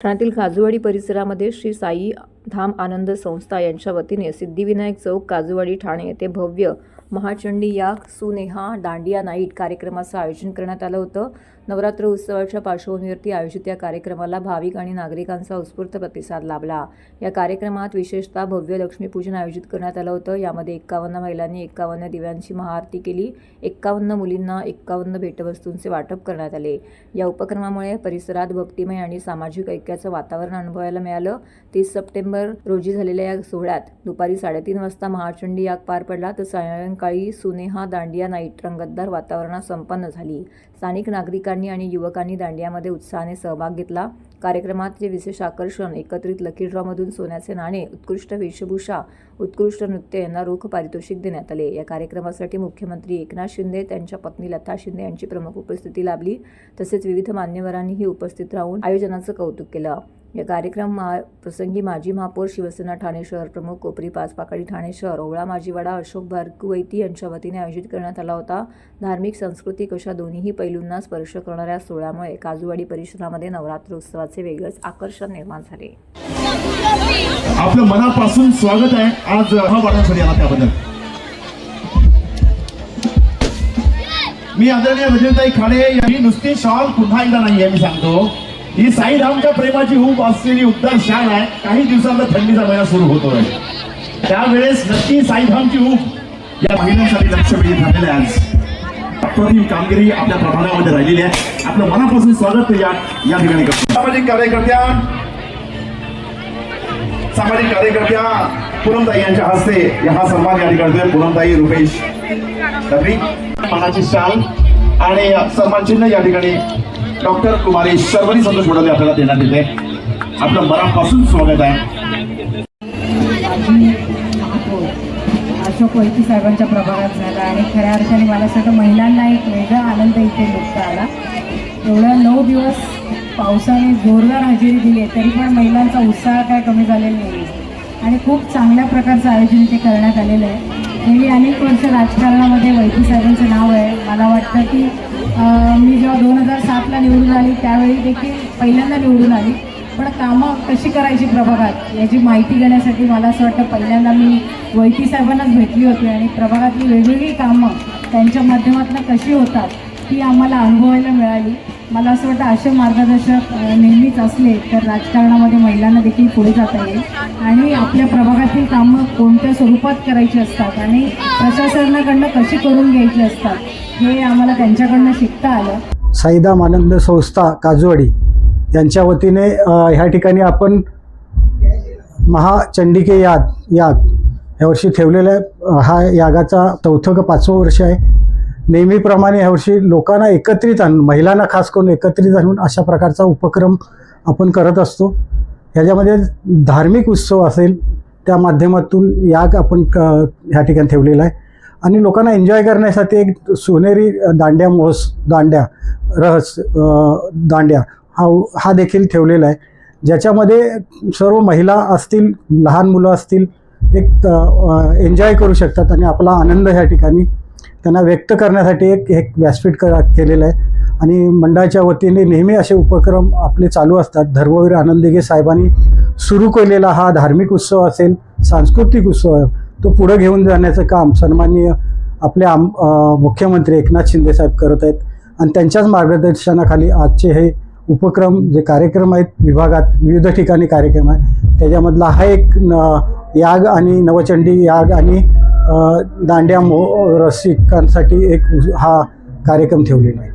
ठाण्यातील काजूवाडी परिसरामध्ये श्री साई धाम आनंद संस्था यांच्या वतीने सिद्धिविनायक चौक काजूवाडी ठाणे येथे भव्य महाचंडी या सुनेहा दांडिया नाईट कार्यक्रमाचं आयोजन करण्यात आलं होतं. नवरात्र उत्सवाच्या पार्श्वभूमीवरती आयोजित या कार्यक्रमाला भाविक आणि नागरिकांचा उत्स्फूर्त प्रतिसाद लाभला. या कार्यक्रमात विशेषतः भव्य लक्ष्मीपूजन आयोजित करण्यात आलं होतं. यामध्ये एक्कावन्न महिलांनी एक्कावन्न दिव्यांची महाआरती केली. एक्कावन्न मुलींना एक्कावन्न भेटवस्तूंचे वाटप करण्यात आले. या उपक्रमामुळे परिसरात भक्तिमय आणि सामाजिक ऐक्याचं वातावरण अनुभवायला मिळालं. तीस सप्टेंबर रोजी झालेल्या या सोहळ्यात दुपारी साडेतीन वाजता महाचंडी याग पार पडला तर सायंकाळी सुनेहा दांडिया नाईट रंगतदार वातावरणात संपन्न झाली. स्थानिक नागरिकांनी आणि युवकांनी दांडियामध्ये उत्साहाने सहभाग घेतला. कार्यक्रमातले विशेष आकर्षण एकत्रित लकी ड्रॉमधून सोन्याचे नाणे उत्कृष्ट वेशभूषा उत्कृष्ट नृत्य यांना रोख पारितोषिक देण्यात आले. या कार्यक्रमासाठी मुख्यमंत्री एकनाथ शिंदे त्यांच्या पत्नी लता शिंदे यांची प्रमुख उपस्थिती लाभली. तसेच विविध मान्यवरांनीही उपस्थित राहून आयोजनाचं कौतुक केलं. या कार्यक्रम मा- प्रसंगी माजी महापौर शिवसेना ठाणे शहर प्रमुख कोपरी पाचपाकडी ठाणे शहर ओवळा माजीवाडा अशोक भारकुवैती यांच्या वतीने आयोजित करण्यात आला होता. धार्मिक सांस्कृतिक अशा दोन्हीही पैलूंना स्पर्श करणाऱ्या सोहळ्यामुळे काजूवाडी परिसरामध्ये नवरात्र उत्सवाचे वेगळंच आकर्षण निर्माण झाले. आपलं मनापासून स्वागत आहे. आज आला त्याबद्दल. मी आदरणीय रजनताई खाडे यांनी नुसती शॉल पुन्हा एकदा नाही आहे मी सांगतो. ही साईरामच्या प्रेमाची हूप असलेली उद्धार शाल आहे. काही दिवसांचा थंडीचा महिना सुरू होतोय. त्यावेळेस नक्की साईधामची हूप या महिलांसाठी लक्ष वेधी आज अप्रतिम कामगिरी आपल्या प्रभागामध्ये राहिलेली आहे. आपलं मनापासून स्वागत या या ठिकाणी करतो. सामाजिक कार्यकर्त्या सामाजिक कार्यकर्त्या पुरमताई यांच्या हस्ते या हा सन्मान या ठिकाणी पुरमताई रुपेश मनाची शाल आणि सन्मान चिन्ह या ठिकाणी डॉक्टर कुमारी शर्वरी संतोष बोडले आपल्याला देण्यात येते आपलं मनापासून स्वागत आहे. अशोक वैती साहेबांच्या प्रभागात झाला आणि खऱ्या अर्थाने मला असं वाटतं महिलांना एक वेगळा आनंद इथे लुटता आला. एवढ्या नऊ दिवस पावसाने जोरदार हजेरी दिली आहे तरी पण महिलांचा उत्साह काय कमी झालेला नाही आणि खूप चांगल्या प्रकारचं आयोजन इथे करण्यात आलेलं आहे. गेली अनेक वर्ष राजकारणामध्ये वैती साहेबांचं नाव आहे. मला वाटतं की मी जेव्हा दोन हजार सातला निवडून आली त्यावेळी देखील पहिल्यांदा निवडून आली. पण कामं कशी करायची प्रभागात याची माहिती घेण्यासाठी मला असं वाटतं पहिल्यांदा मी वैती साहेबांनाच भेटली होती आणि प्रभागातली वेगवेगळी कामं त्यांच्या माध्यमातून कशी होतात ती आम्हाला अनुभवायला मिळाली. मला असं वाटतं असे मार्गदर्शक नेहमीच असले तर राजकारणामध्ये महिलांना देखील पुढे जाता येईल. आणि आपल्या प्रभागातील कामं कोणत्या स्वरूपात करायची असतात आणि प्रशासनाकडनं कशी करून घ्यायची असतात हे आम्हाला त्यांच्याकडनं शिकता आलं. साईदा मानंद संस्था काजवाडी यांच्या वतीने ह्या ठिकाणी आपण महाचंडिके याग याग यावर्षी ठेवलेला आहे. हा यागाचा चौथं का पाचवं वर्ष आहे. नेहमीप्रमाणे यावर्षी लोकांना एकत्रित आणून महिलांना खास करून एकत्रित आणून अशा प्रकारचा उपक्रम आपण करत असतो. ह्याच्यामध्ये धार्मिक उत्सव असेल त्या माध्यमातून याग आपण क ह्या ठिकाणी ठेवलेला आहे. आणि लोकांना एन्जॉय करण्यासाठी एक सोनेरी दांड्या मोहस दांड्या रहस दांड्या हा हा देखील ठेवलेला आहे. ज्याच्यामध्ये सर्व महिला असतील लहान मुलं असतील एक एन्जॉय करू शकतात आणि आपला आनंद ह्या ठिकाणी त्यांना व्यक्त करण्यासाठी एक एक व्यासपीठ केलेलं आहे. आणि मंडळाच्या वतीने नेहमी असे उपक्रम आपले चालू असतात. धर्मवीर आनंद साहेबांनी सुरू केलेला हा धार्मिक उत्सव असेल सांस्कृतिक उत्सव तो पुढं घेऊन जाण्याचं काम सन्माननीय आपले आम मुख्यमंत्री एकनाथ शिंदे साहेब करत आहेत. आणि त्यांच्याच मार्गदर्शनाखाली आजचे हे उपक्रम जे कार्यक्रम आहेत विभागात विविध ठिकाणी कार्यक्रम आहे त्याच्यामधला हा एक न याग आणि नवचंडी याग आणि दांड्या मो रसिकांसाठी एक हा कार्यक्रम ठेवलेला आहे.